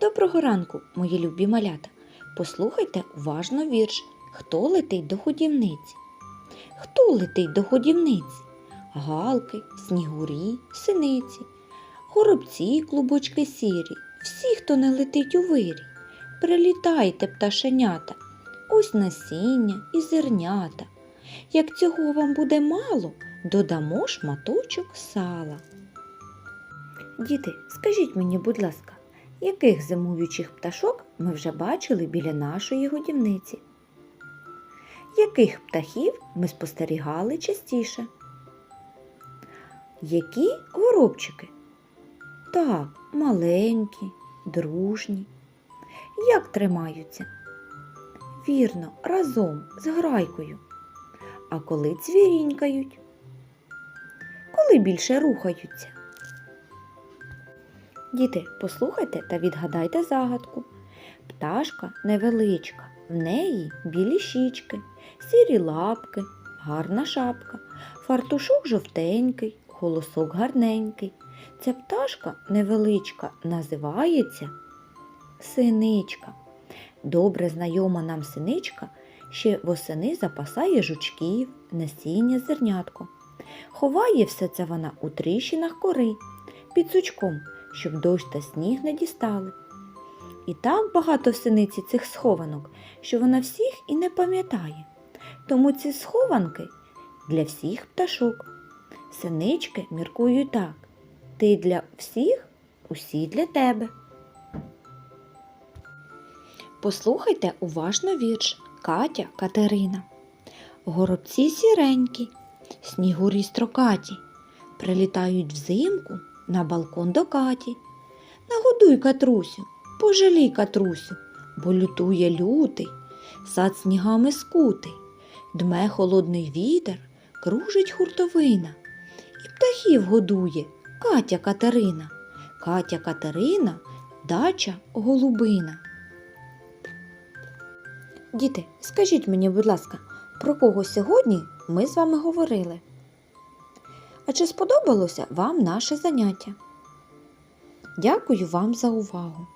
Доброго ранку, мої любі малята. Послухайте уважно вірш. Хто летить до годівниці? Хто летить до годівниці? Галки, снігурі, синиці, горобці, клубочки сірі, всі, хто не летить у вирі. Прилітайте, пташенята, ось насіння і зернята. Як цього вам буде мало, додамо шматочок сала. Діти, скажіть мені, будь ласка, яких зимуючих пташок ми вже бачили біля нашої годівниці? Яких птахів ми спостерігали частіше? Які горобчики? Так, маленькі, дружні. Як тримаються? Вірно, разом з грайкою. А коли цвірінькають? Коли більше рухаються? Діти, послухайте та відгадайте загадку. Пташка невеличка, в неї білі щічки, сірі лапки, гарна шапка, фартушок жовтенький, голосок гарненький. Ця пташка невеличка називається синичка. Добре знайома нам синичка ще восени запасає жучків, насіння, зернятко. Ховає все це вона у тріщинах кори під сучком, щоб дощ та сніг не дістали. І так багато в синиці цих схованок, що вона всіх і не пам'ятає. Тому ці схованки для всіх пташок. Синички міркують так: ти для всіх, усі для тебе. Послухайте уважно вірш Катя Катерина. Горобці сіренькі, снігурі строкаті, прилітають взимку на балкон до Каті. Нагодуй катрусю, пожалій катрусю, бо лютує лютий, сад снігами скутий, дме холодний вітер, кружить хуртовина, і птахів годує Катя Катерина. Катя Катерина, дача голубина. Діти, скажіть мені, будь ласка, про кого сьогодні ми з вами говорили? А чи сподобалося вам наше заняття? Дякую вам за увагу!